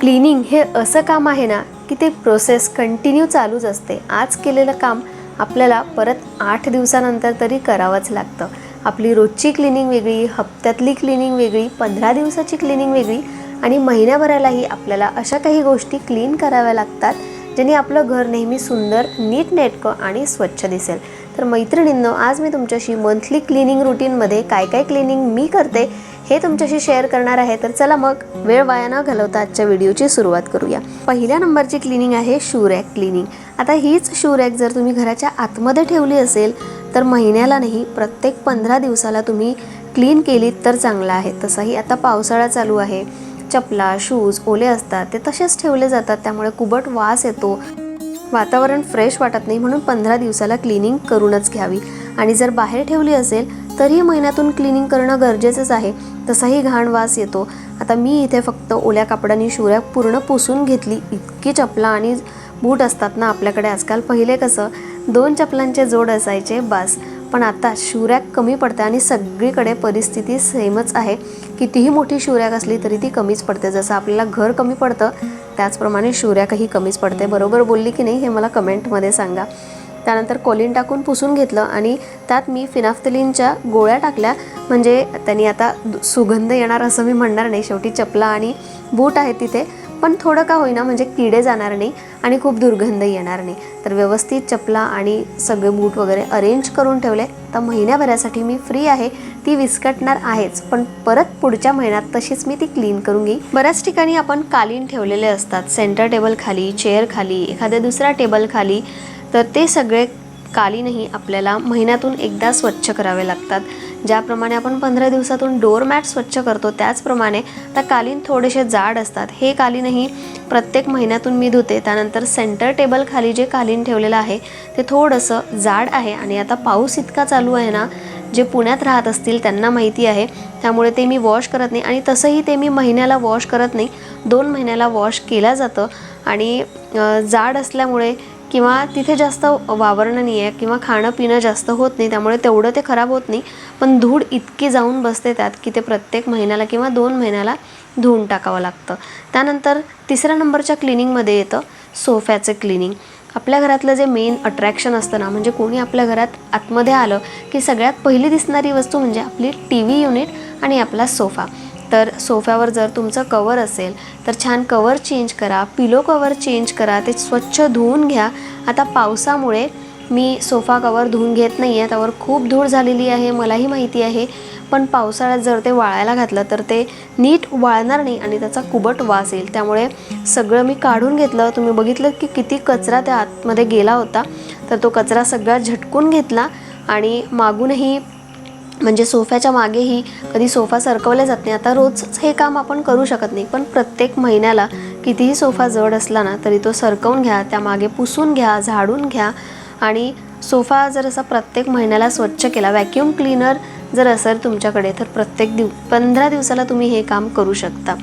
Cleaning हे असं काम आहे ना की ते प्रोसेस कंटिन्यू चालूच असते. आज केलेलं काम आपल्याला परत आठ दिवसानंतर तरी करावंच लागतं. आपली रोजची क्लिनिंग वेगळी हप्त्यातली क्लिनिंग वेगळी पंधरा दिवसाची क्लिनिंग वेगळी आणि महिन्याभरालाही आपल्याला अशा काही गोष्टी क्लीन कराव्या लागतात ज्याने आपलं घर नेहमी सुंदर नीटनेटकं आणि स्वच्छ दिसेल. तर मैत्रिणींनो आज मी तुमच्याशी मंथली क्लिनिंग रुटीनमध्ये काय काय क्लिनिंग मी करते हे तुमच्याशी शेअर करणार आहे तर चला मग वेळ वाया न घालवता आजच्या व्हिडिओची सुरुवात करूया. पहिल्या नंबरची क्लिनिंग आहे शू रॅक क्लिनिंग आता हीच शू रॅक जर तुम्ही घराच्या आतमध्ये ठेवली असेल तर महिन्याला नाही प्रत्येक पंधरा दिवसाला तुम्ही क्लीन केलीत तर चांगलं आहे. तसाही आता पावसाळा चालू आहे. चपला शूज ओले असतात ते तसेच ठेवले जातात त्यामुळे कुबट वास येतो. वातावरण फ्रेश वाटत नाही म्हणून पंधरा दिवसाला क्लिनिंग करूनच घ्यावी. आणि जर बाहेर ठेवली असेल तरीही महिन्यातून क्लिनिंग करणं गरजेचंच आहे. तसाही घाण वास येतो. आता मी इथे फक्त ओल्या कापडाने शिवऱ्या पूर्ण पुसून घेतली. इतकी चपला आणि बूट असतात ना आपल्याकडे आजकाल. पहिले कसं दोन चपलांचे जोड असायचे बास. पण आता शिवऱ्याक कमी पडते आणि सगळीकडे परिस्थिती सेमच आहे. कितीही मोठी शिवऱ्याक असली तरी ती कमीच पडते. जसं आपल्याला घर कमी पडतं त्याचप्रमाणे शिवऱ्याकही कमीच पडते. बरोबर बोलली की नाही हे मला कमेंटमध्ये सांगा. त्यानंतर कोलिन टाकून पुसून घेतलं आणि त्यात मी फिनाफ्थलिनच्या गोळ्या टाकल्या. म्हणजे त्यांनी आता दु- सुगंध येणार असं मी म्हणणार नाही. शेवटी चपला आणि बूट आहे तिथे. पण थोडं का होईना म्हणजे किडे जाणार नाही आणि खूप दुर्गंध येणार नाही. तर व्यवस्थित चपला आणि सगळे बूट वगैरे अरेंज करून ठेवले. तर महिन्याभरासाठी मी फ्री आहे. ती विस्कटणार आहेच. पण परत पुढच्या महिन्यात तशीच मी ती क्लीन करून घेईन. बऱ्याच ठिकाणी आपण कालीन ठेवलेले असतात. सेंटर टेबल खाली चेअर खाली एखाद्या दुसऱ्या टेबल खाली. तर ते सगळे कालीनही आपल्याला महिन्यातून एकदा स्वच्छ करावे लागतात. ज्याप्रमाणे आपण पंधरा दिवसातून डोअरमॅट स्वच्छ करतो त्याचप्रमाणे त्या कालीन थोडेसे जाड असतात. हे कालीनही प्रत्येक महिन्यातून मी धुते. त्यानंतर सेंटर टेबल खाली जे कालीन ठेवलेलं आहे ते थोडंसं जाड आहे आणि आता पाऊस इतका चालू आहे ना जे पुण्यात राहत असतील त्यांना माहिती आहे. त्यामुळे ते मी वॉश करत नाही आणि तसंही ते मी महिन्याला वॉश करत नाही. दोन महिन्याला वॉश केलं जातं आणि जाड असल्यामुळे किंवा तिथे जास्त वावरणं नाही आहे किंवा खाणं पिणं जास्त होत नाही त्यामुळे तेवढं ते खराब होत नाही. पण धूळ इतकी जाऊन बसते त्यात की ते प्रत्येक महिन्याला किंवा दोन महिन्याला धुवून टाकावं लागतं. त्यानंतर तिसऱ्या नंबरच्या क्लिनिंगमध्ये येतं सोफ्याचं क्लिनिंग. आपल्या घरातलं जे मेन अट्रॅक्शन असतं ना म्हणजे कोणी आपल्या घरात आतमध्ये आलं की सगळ्यात पहिली दिसणारी वस्तू म्हणजे आपली टी व्ही युनिट आणि आपला सोफा. तर सोफ्यावर जर तुमचं कवर असेल तर छान कवर चेंज करा. पिलो कवर चेंज करा. ते स्वच्छ धुवून घ्या. आता पावसामुळे मी सोफा कवर धुवून घेत नाही आहे त्यावर खूप धूळ झालेली आहे. मलाही माहिती आहे. पण पावसाळ्यात जर ते वाळायला घातलं तर ते नीट वाळणार नाही आणि त्याचा कुबट वास येईल. त्यामुळे सगळं मी काढून घेतलं. तुम्ही बघितलं की किती कचरा त्या आतमध्ये गेला होता. तर तो कचरा सगळा झटकून घेतला आणि मागूनही म्हणजे सोफ्याच्या मागेही कधी सोफा सरकवला जात नाही. आता रोजच हे काम आपण करू शकत नाही पण प्रत्येक महिन्याला कितीही सोफा जड असला ना तरी तो सरकवून घ्या त्या मागे पुसून घ्या झाडून घ्या. आणि सोफा जर असा प्रत्येक महिन्याला स्वच्छ केला व्हॅक्यूम क्लीनर जर असेल तुमच्याकडे तर प्रत्येक दिव पंधरा दिवसाला तुम्ही हे काम करू शकता.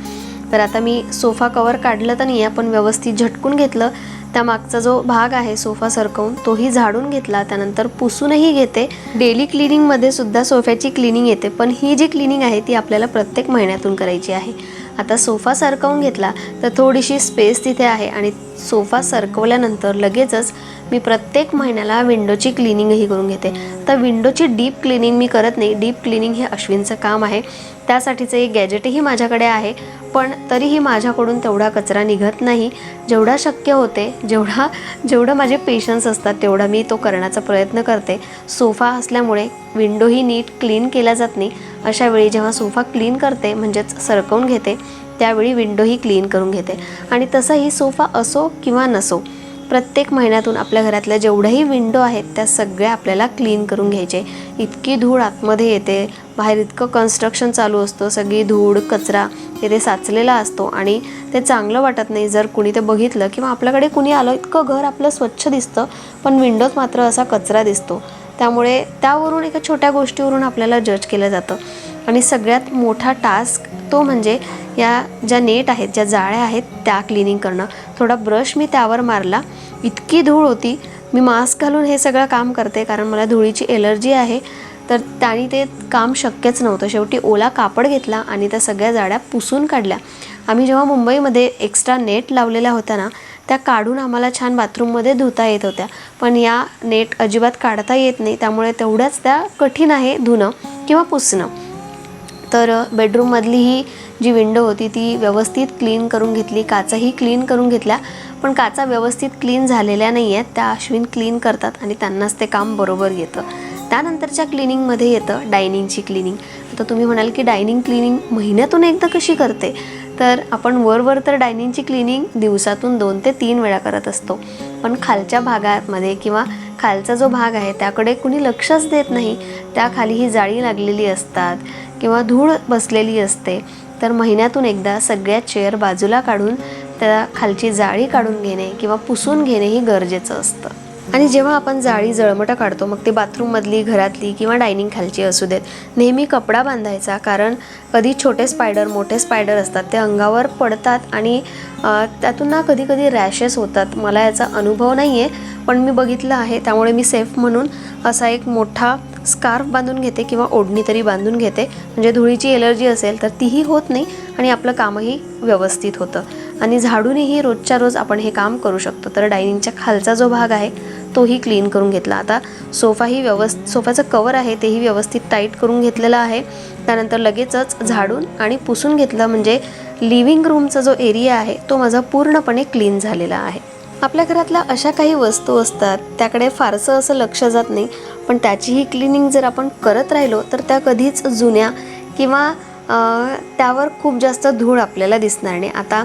तर आता मी सोफा कवर काढलं तर नाही आहे पण व्यवस्थित झटकून घेतलं त्या मागचा जो भाग आहे सोफा सरकवून तोही झाडून घेतला. त्यानंतर पुसूनही घेते. डेली क्लिनिंगमध्ये सुद्धा सोफ्याची क्लिनिंग येते पण ही जी क्लिनिंग आहे ती आपल्याला प्रत्येक महिन्यातून करायची आहे. आता सोफा सरकवून घेतला तर थोडीशी स्पेस तिथे आहे आणि सोफा सरकवल्यानंतर लगेचच मी प्रत्येक महिन्याला विंडोची क्लिनिंगही करून घेते. तर विंडोची डीप क्लिनिंग मी करत नाही. डीप क्लिनिंग हे अश्विनचं काम आहे. त्यासाठीचं एक गॅजेटही माझ्याकडे आहे. पण तरीही माझ्याकडून तेवढा कचरा निघत नाही. जेवढा शक्य होते जेवढा जेवढं माझे पेशन्स असतात तेवढा मी तो करण्याचा प्रयत्न करते. सोफा असल्यामुळे विंडोही नीट क्लीन केला जात नाही. अशा वेळी जेव्हा सोफा क्लीन करते म्हणजेच सरकवून घेते त्यावेळी विंडोही क्लीन करून घेते. आणि तसंही सोफा असो किंवा नसो प्रत्येक महिन्यातून आपल्या घरातल्या जेवढ्याही विंडो आहेत त्या सगळ्या आपल्याला क्लीन करून घ्यायचे. इतकी धूळ आतमध्ये येते. बाहेर इतकं कन्स्ट्रक्शन चालू असतं. सगळी धूळ कचरा तिथे साचलेला असतो आणि ते चांगलं वाटत नाही. जर कुणी ते बघितलं किंवा आपल्याकडे कुणी आलं इतकं घर आपलं स्वच्छ दिसतं पण विंडोत मात्र असा कचरा दिसतो. त्यामुळे त्यावरून एका छोट्या गोष्टीवरून आपल्याला जज केलं जातं. आणि सगळ्यात मोठा टास्क तो म्हणजे या ज्या नेट आहेत ज्या जाळ्या आहेत त्या क्लिनिंग करणं. थोडा ब्रश मी त्यावर मारला. इतकी धूळ होती. मी मास्क घालून हे सगळं काम करते कारण मला धुळीची एलर्जी आहे. तर त्याने ते काम शक्यच नव्हतं. शेवटी ओला कापड घेतला आणि त्या सगळ्या जाड्या पुसून काढल्या. आम्ही जेव्हा मुंबईमध्ये एक्स्ट्रा नेट लावलेल्या होत्या ना त्या काढून आम्हाला छान बाथरूममध्ये धुता येत होत्या. पण या नेट अजिबात काढता येत नाही. त्यामुळे तेवढ्याच त्या कठीण आहे धुणं किंवा पुसणं. तर बेडरूममधली ही जी विंडो होती ती व्यवस्थित क्लीन करून घेतली. काचाही क्लीन करून घेतल्या पण काचा व्यवस्थित क्लीन झालेल्या नाही आहेत त्या अश्विन क्लीन करतात आणि त्यांनाच ते काम बरोबर येतं. त्यानंतरच्या क्लिनिंगमध्ये येतं डायनिंगची क्लिनिंग आता तुम्ही म्हणाल की डायनिंग क्लिनिंग महिन्यातून एकदा कशी करते? तर आपण वरवर तर डायनिंगची क्लिनिंग दिवसातून दोन ते तीन वेळा करत असतो. पण खालच्या भागामध्ये किंवा खालचा जो भाग आहे त्याकडे कुणी लक्षच देत नाही. त्याखाली ही जाळी लागलेली असतात. किंवा धूळ बसलेली असते तर महिन्यातून एकदा सगळ्या चेअर बाजूला काढून त्या खालची जाळी काढून घेणे किंवा पुसून घेणे ही गरजेचं असतं. आणि जेव्हा आपण जाळी जळमटं काढतो मग ती बाथरूममधली घरातली किंवा डायनिंग खालची असू देत. नेहमी कपडा बांधायचा कारण कधी छोटे स्पायडर मोठे स्पायडर असतात ते अंगावर पडतात आणि त्यातून ना कधी कधी रॅशेस होतात. मला याचा अनुभव नाही आहे पण मी बघितलं आहे त्यामुळे मी सेफ म्हणून असा एक मोठा स्कार्फ बांधून घेते किंवा ओढणी तरी बांधून घेते. म्हणजे धुळीची एलर्जी असेल तर तीही होत नाही आणि आपलं कामही व्यवस्थित होतं. आणि झाडूनही रोजच्या रोज आपण हे काम करू शकतो. तर डायनिंगच्या खालचा जो भाग आहे तोही क्लीन करून घेतला. आता सोफाही व्यवस्थित सोफ्याचं कवर आहे तेही व्यवस्थित टाईट करून घेतलेलं आहे. त्यानंतर लगेचच झाडून आणि पुसून घेतलं म्हणजे लिव्हिंग रूमचा जो एरिया आहे तो माझा पूर्णपणे क्लीन झालेला आहे. आपल्या घरातल्या अशा काही वस्तू असतात त्याकडे फारसं असं लक्ष जात नाही. पण त्याचीही क्लिनिंग जर आपण करत राहिलो तर त्या कधीच जुन्या किंवा त्यावर खूप जास्त धूळ आपल्याला दिसणार नाही. आता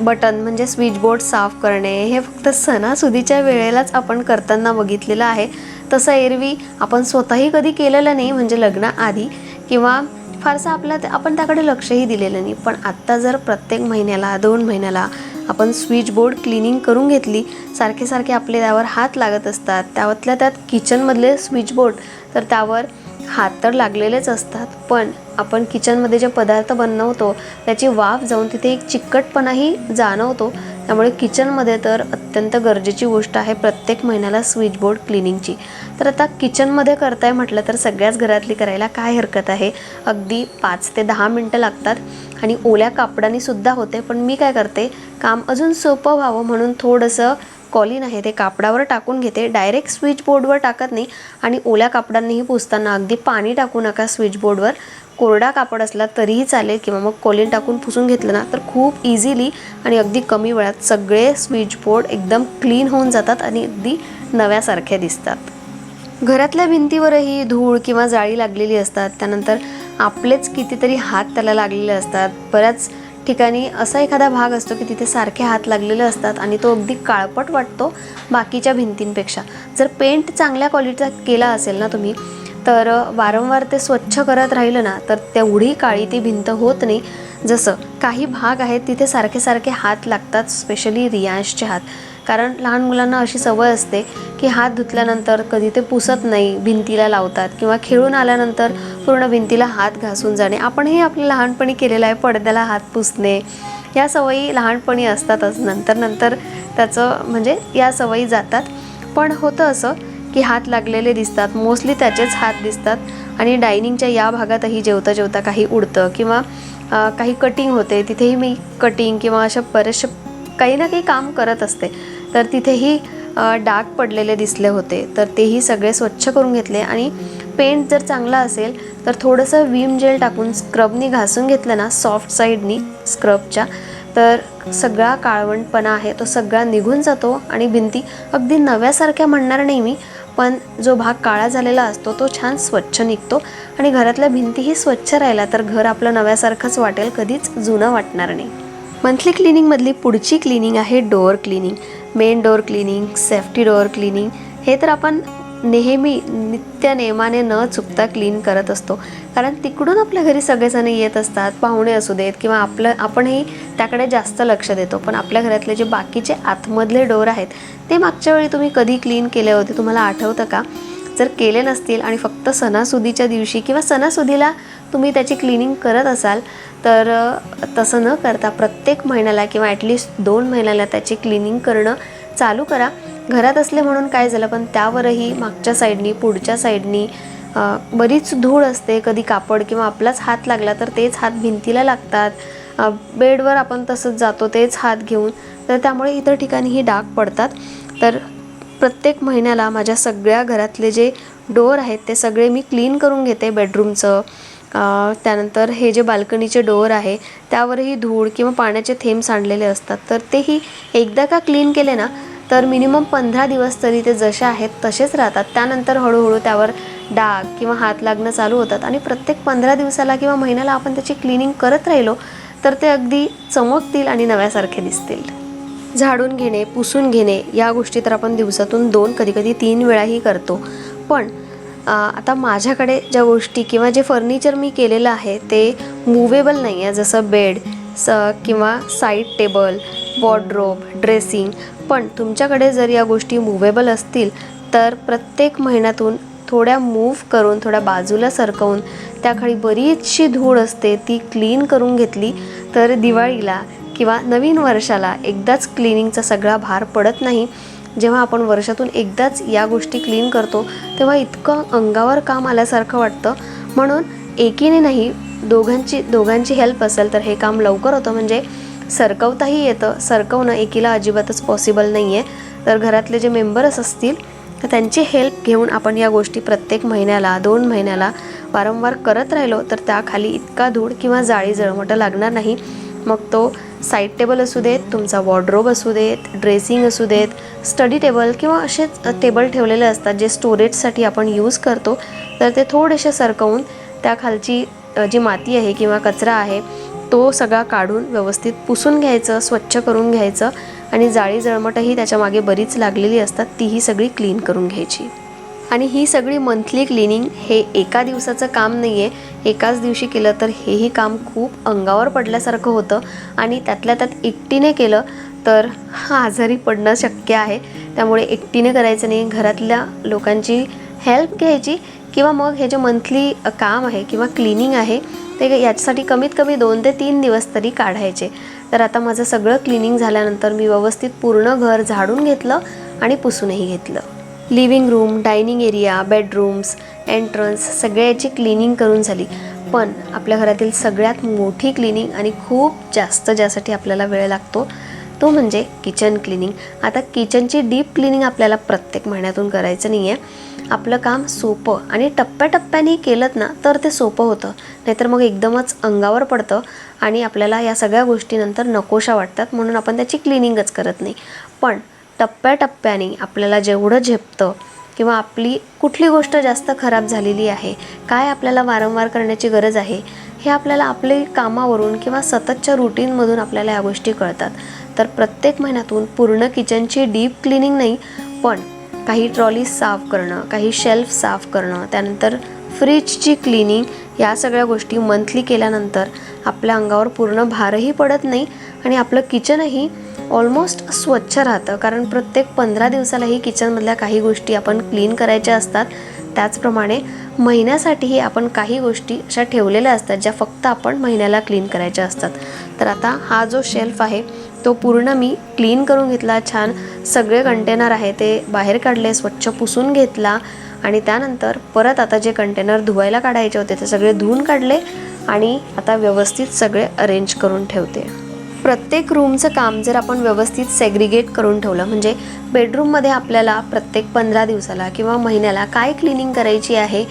बटन म्हणजे स्विच बोर्ड साफ करणे हे फक्त सणासुदीच्या वेळेलाच आपण करताना बघितलेलं आहे. तसं एरवी आपण स्वतःही कधी केलेलं नाही म्हणजे लग्नाआधी किंवा फारसं आपल्या आपण त्याकडे लक्षही दिलेलं नाही. पण आत्ता जर प्रत्येक महिन्याला दोन महिन्याला आपण स्विच बोर्ड क्लिनिंग करून घेतली सारखे सारखे आपले त्यावर हात लागत असतात. त्यातल्या त्यात किचनमधले स्विच बोर्ड तर त्यावर हात तर लागलेलेच असतात. पण आपण किचनमध्ये जे पदार्थ बनवतो त्याची वाफ जाऊन तिथे एक चिकटपणाही जाणवतो. त्यामुळे किचनमध्ये तर अत्यंत गरजेची गोष्ट आहे प्रत्येक महिन्याला स्विच बोर्ड क्लिनिंगची तर आता किचनमध्ये करताय म्हटलं तर सगळ्याच घरातली करायला काय हरकत आहे? अगदी पाच ते दहा मिनटं लागतात. आणि ओल्या कापडाने सुद्धा होते पण मी काय करते काम अजून सोपं व्हावं म्हणून थोडंसं कॉलिन आहे ते कापडावर टाकून घेते. डायरेक्ट स्विच बोर्डवर टाकत नाही आणि ओल्या कापडांनीही पुसताना अगदी पाणी टाकू नका स्विच बोर्डवर कोरडा कापड असला तरीही चालेल किंवा मग कॉलिन टाकून पुसून घेतलं ना तर खूप इझिली आणि अगदी कमी वेळात सगळे स्विच बोर्ड एकदम क्लीन होऊन जातात आणि अगदी नव्यासारखे दिसतात. घरातल्या भिंतीवरही धूळ किंवा जाळी लागलेली असतात. त्यानंतर आपलेच कितीतरी हात त्याला लागलेले असतात. बऱ्याच ठिकाणी असा एखादा भाग असतो की तिथे सारखे हात लागलेले असतात आणि तो अगदी काळपट वाटतो बाकीच्या भिंतींपेक्षा. जर पेंट चांगल्या क्वालिटीचा केला असेल ना तुम्ही तर वारंवार ते स्वच्छ करत राहिलं ना तर तेवढी काळी ती भिंत होत नाही. जसं काही भाग आहेत तिथे सारखे सारखे हात लागतात स्पेशली रियांशचे हात. कारण लहान मुलांना अशी सवय असते की हात धुतल्यानंतर कधी ते पुसत नाही भिंतीला लावतात किंवा खेळून आल्यानंतर पूर्ण भिंतीला हात घासून जाणे. आपणही आपलं लहानपणी केलेलं आहे पडद्याला हात पुसणे. या सवयी लहानपणी असतातच नंतर नंतर त्याचं म्हणजे या सवयी जातात. पण होतं असं की हात लागलेले दिसतात मोस्टली त्याचेच हात दिसतात आणि डायनिंगच्या या भागातही जेवता जेवता काही उडतं किंवा काही कटिंग होते. तिथेही मी कटिंग किंवा अशा बरेचसे काही ना काही काम करत असते. तर तिथेही डाग पडलेले दिसले होते. तर तेही सगळे स्वच्छ करून घेतले आणि पेंट जर चांगला असेल तर थोडंसं विम जेल टाकून स्क्रबनी घासून घेतलं ना सॉफ्ट साईडनी स्क्रबच्या तर सगळा काळवंटपणा आहे तो सगळा निघून जातो आणि भिंती अगदी नव्यासारख्या म्हणणार नाही मी पण जो भाग काळा झालेला असतो तो छान स्वच्छ निघतो आणि घरातल्या भिंतीही स्वच्छ राहिला तर घर आपलं नव्यासारखंच वाटेल कधीच जुनं वाटणार नाही. मंथली क्लिनिंगमधली पुढची क्लिनिंग आहे door cleaning. Main door cleaning safety door cleaning हे तर आपण नेहमी नित्य नेमाने न चुकता क्लीन करत असतो. कारण तिकडून आपल्या घरी सगळेजण येत असतात पाहुणे असू देत किंवा आपलं आपणही त्याकडे जास्त लक्ष देतो. पण आपल्या घरातले जे बाकीचे आतमधले डोर आहेत ते मागच्या वेळी तुम्ही कधी क्लीन केले होते तुम्हाला आठवतं का? जर केले नसतील आणि फक्त सणासुदीच्या दिवशी किंवा सणासुदीला तुम्ही त्याची क्लिनिंग करत असाल तर तसं न करता प्रत्येक महिन्याला किंवा ॲटलिस्ट दोन महिन्याला त्याची क्लिनिंग करणं चालू करा. घरात असले म्हणून काय झालं पण त्यावरही मागच्या साईडनी पुढच्या साईडनी बरीच धूळ असते. कधी कापड किंवा आपलाच हात लागला तर तेच हात भिंतीला लागतात. बेडवर आपण तसंच जातो तेच हात घेऊन. तर त्यामुळे इतर ठिकाणीही डाग पडतात. तर प्रत्येक महिन्याला माझ्या सगळ्या घरातले जे डोअर आहेत ते सगळे मी क्लीन करून घेते बेडरूमचं त्यानंतर हे जे बाल्कनीचे डोअर आहे त्यावरही धूळ किंवा पाण्याचे थेंब सांडलेले असतात. तर तेही एकदा का क्लीन केले ना तर मिनिमम पंधरा दिवस तरी ते जसे आहेत तसेच राहतात. त्यानंतर हळूहळू त्यावर डाग किंवा हात लागणं चालू होतात आणि प्रत्येक पंधरा दिवसाला किंवा महिन्याला आपण त्याची क्लिनिंग करत राहिलो तर ते अगदी चमकतील आणि नव्यासारखे दिसतील. झाडून घेणे पुसून घेणे या गोष्टी तर आपण दिवसातून दोन कधी कधी तीन वेळाही करतो. पण आता माझ्याकडे ज्या गोष्टी किंवा जे फर्निचर मी केलेलं आहे ते मुवेबल नाही आहे जसं बेड स किंवा साईड टेबल वॉर्ड्रोब ड्रेसिंग पण तुमच्याकडे जर या गोष्टी मुवेबल असतील तर प्रत्येक महिन्यातून थोड्या मूव्ह करून थोड्या बाजूला सरकवून त्याखाली बरीचशी धूळ असते ती क्लीन करून घेतली तर दिवाळीला किंवा नवीन वर्षाला एकदाच क्लिनिंगचा सगळा भार पडत नाही. जेव्हा आपण वर्षातून एकदाच या गोष्टी क्लीन करतो तेव्हा इतकं अंगावर काम आल्यासारखं वाटतं. म्हणून एकीने नाही दोघांची दोघांची हेल्प असेल तर हे काम लवकर होतं. म्हणजे सरकवताही येतं. सरकवणं एकीला अजिबातच पॉसिबल नाही आहे तर घरातले जे मेंबर्स असतील तर त्यांची हेल्प घेऊन आपण या गोष्टी प्रत्येक महिन्याला दोन महिन्याला वारंवार करत राहिलो तर त्याखाली इतका धूळ किंवा जाळी जळमटं लागणार नाही. मग तो साईड टेबल असू देत तुमचा वॉर्ड्रोब असू देत ड्रेसिंग असू देत स्टडी टेबल किंवा असेच टेबल ठेवलेले असतात जे स्टोरेजसाठी आपण यूज करतो तर ते थोडेसे सरकवून त्याखालची जी माती आहे किंवा कचरा आहे तो सगळा काढून व्यवस्थित पुसून घ्यायचं स्वच्छ करून घ्यायचं आणि जाळी जळमटही त्याच्यामागे बरीच लागलेली असतात तीही सगळी क्लीन करून घ्यायची. आणि ही सगळी मंथली क्लिनिंग हे एका दिवसाचं काम नाही आहे एकाच दिवशी केलं तर हेही काम खूप अंगावर पडल्यासारखं होतं. आणि त्यातल्या त्यात एकटीने केलं तर हा आजारी पडणं शक्य आहे. त्यामुळे एकटीने करायचं नाही. घरातल्या लोकांची हेल्प घ्यायची किंवा मग हे जे मंथली काम आहे किंवा क्लिनिंग आहे ते याच्यासाठी कमीत कमी दोन ते तीन दिवस तरी काढायचे. तर आता माझं सगळं क्लिनिंग झाल्यानंतर मी व्यवस्थित पूर्ण घर झाडून घेतलं आणि पुसूनही घेतलं. Living room dining area bedrooms entrance सगळ्याची क्लिनिंग करून झाली. पण आपल्या घरातील सगळ्यात मोठी क्लिनिंग आणि खूप जास्त ज्यासाठी आपल्याला वेळ लागतो तो म्हणजे किचन क्लिनिंग. आता किचनची डीप क्लिनिंग आपल्याला प्रत्येक महिन्यातून करायचं नाही आहे आपलं काम सोपं आणि टप्प्याटप्प्याने केलं ना तर ते सोपं होतं. नाहीतर मग एकदमच अंगावर पडतं आणि आपल्याला या सगळ्या गोष्टीनंतर नकोशा वाटतात म्हणून आपण त्याची क्लिनिंगच करत नाही. पण टप्प्याटप्प्याने आपल्याला जेवढं झेपतं किंवा आपली कुठली गोष्ट जास्त खराब झालेली आहे काय आपल्याला वारंवार करण्याची गरज आहे हे आपल्याला आपले कामावरून किंवा सततच्या रुटीनमधून आपल्याला या गोष्टी कळतात. तर प्रत्येक महिन्यातून पूर्ण किचनची डीप क्लिनिंग नाही पण काही ट्रॉली साफ करणं काही शेल्फ साफ करणं त्यानंतर फ्रीजची क्लिनिंग या सगळ्या गोष्टी मंथली केल्यानंतर आपल्या अंगावर पूर्ण भारही पडत नाही आणि आपलं किचनही ऑलमोस्ट स्वच्छ राहतं. कारण प्रत्येक पंधरा दिवसालाही किचनमधल्या काही गोष्टी आपण क्लीन करायच्या असतात. त्याचप्रमाणे महिन्यासाठीही आपण काही गोष्टी अशा ठेवलेल्या असतात ज्या फक्त आपण महिन्याला क्लीन करायच्या असतात. तर आता हा जो शेल्फ आहे तो पूर्ण मी क्लीन करून घेतला. छान सगळे कंटेनर आहे ते बाहेर काढले स्वच्छ पुसून घेतला. आणि त्यानंतर परत आता जे कंटेनर धुवायला काढायचे होते ते सगळे धुवून काढले. आणि आता व्यवस्थित सगळे अरेंज करून ठेवते. प्रत्येक रूमचं काम जर आपण व्यवस्थित सेग्रिगेट करून ठेवलं म्हणजे बेडरूममध्ये आपल्याला प्रत्येक पंधरा दिवसाला किंवा महिन्याला काय क्लिनिंग करायची आहे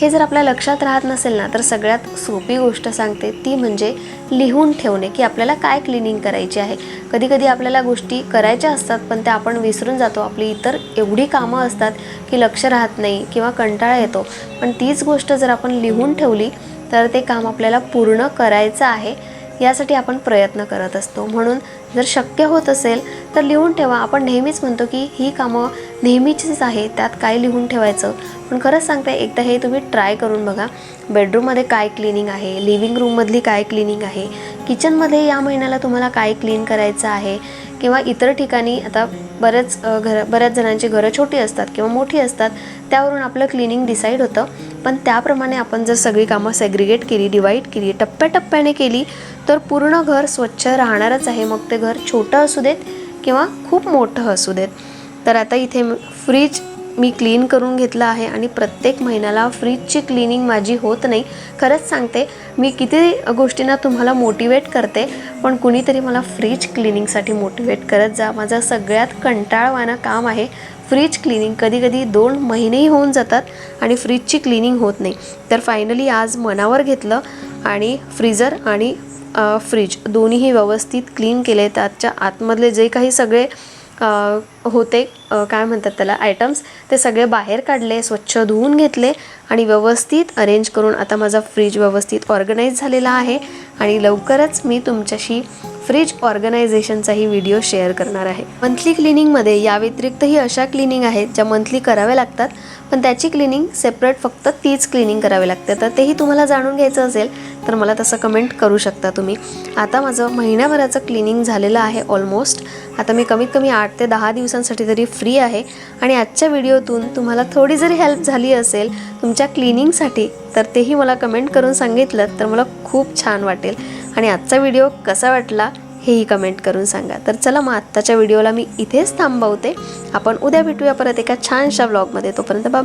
हे जर आपल्या लक्षात राहत नसेल ना तर सगळ्यात सोपी गोष्ट सांगते ती म्हणजे लिहून ठेवणे की आपल्याला काय क्लिनिंग करायची आहे. कधी कधी आपल्याला गोष्टी करायच्या असतात पण त्या आपण विसरून जातो. आपली इतर एवढी कामं असतात की लक्ष राहत नाही किंवा कंटाळा येतो. पण तीच गोष्ट जर आपण लिहून ठेवली तर ते काम आपल्याला पूर्ण करायचं आहे. यासाठी आपण प्रयत्न करत असतो. म्हणून जर शक्य होत असेल तर लिहून ठेवा. आपण नेहमीच म्हणतो की ही कामं नेहमीचीच आहे त्यात काय लिहून ठेवायचं? पण खरंच सांगते एकदा हे तुम्ही ट्राय करून बघा. बेडरूममध्ये काय क्लिनिंग आहे? लिव्हिंग रूममधली काय क्लिनिंग आहे? किचनमध्ये या महिन्याला तुम्हाला काय क्लीन करायचं आहे? किंवा इतर ठिकाणी आता बरेच घर बऱ्याच जणांची घरं छोटी असतात किंवा मोठी असतात त्यावरून आपलं क्लिनिंग डिसाईड होतं. पण त्याप्रमाणे आपण जर सगळी कामं सेग्रिगेट केली डिवाईड केली टप्प्याटप्प्याने केली तर पूर्ण घर स्वच्छ राहणारच आहे. मग ते घर छोटं असू देत किंवा खूप मोठं असू देत. तर आता इथे फ्रीज मी क्लीन करून घेतलं आहे आणि प्रत्येक महिन्याला फ्रीजची क्लिनिंग माझी होत नाही. खरंच सांगते मी किती गोष्टींना तुम्हाला मोटिवेट करते पण कुणीतरी मला फ्रीज क्लिनिंगसाठी मोटिवेट करत जा. माझं सगळ्यात कंटाळवाणं काम आहे. फ्रीज क्लिनिंग कधीकधी दोन महिनेही होऊन जातात आणि फ्रीजची क्लिनिंग होत नाही. तर फायनली आज मनावर घेतलं आणि फ्रीजर आणि फ्रीज दोन्हीही व्यवस्थित क्लीन केले. त्याच्या आतमधले जे काही सगळे होते काय म्हणतात त्याला आयटम्स ते सगळे बाहेर काढले स्वच्छ धुवून घेतले आणि व्यवस्थित अरेंज करून आता माझा फ्रीज व्यवस्थित ऑर्गनाईज झालेला आहे. आणि लवकरच मी तुमच्याशी फ्रीज ऑर्गनायझेशनचाही व्हिडिओ शेअर करणार आहे. मंथली क्लिनिंगमध्ये या व्यतिरिक्तही अशा क्लिनिंग आहेत ज्या मंथली कराव्या लागतात पण त्याची क्लिनिंग सेपरेट फक्त तीच क्लिनिंग करावी लागते. तर तेही तुम्हाला जाणून घ्यायचं असेल तर मला तसं कमेंट करू शकता तुम्ही. आता माझं महिन्याभराचं क्लिनिंग झालेलं आहे ऑलमोस्ट. आता मी कमीत कमी आठ ते दहा दिवसांसाठी तरी फ्री आहे. आणि आजच्या व्हिडिओतून तुम्हाला थोडी जरी हेल्प झाली असेल तुमच्या क्लिनिंगसाठी तर तेही मला कमेंट करून सांगितलं तर मला खूप छान वाटेल. आणि आजचा व्हिडिओ कसा वाटला हेही कमेंट करून सांगा. तर चला मग आत्ताच्या व्हिडिओला मी इथेच थांबवते. आपण उद्या भेटूया परत एका छानशा व्लॉगमध्ये तोपर्यंत बाय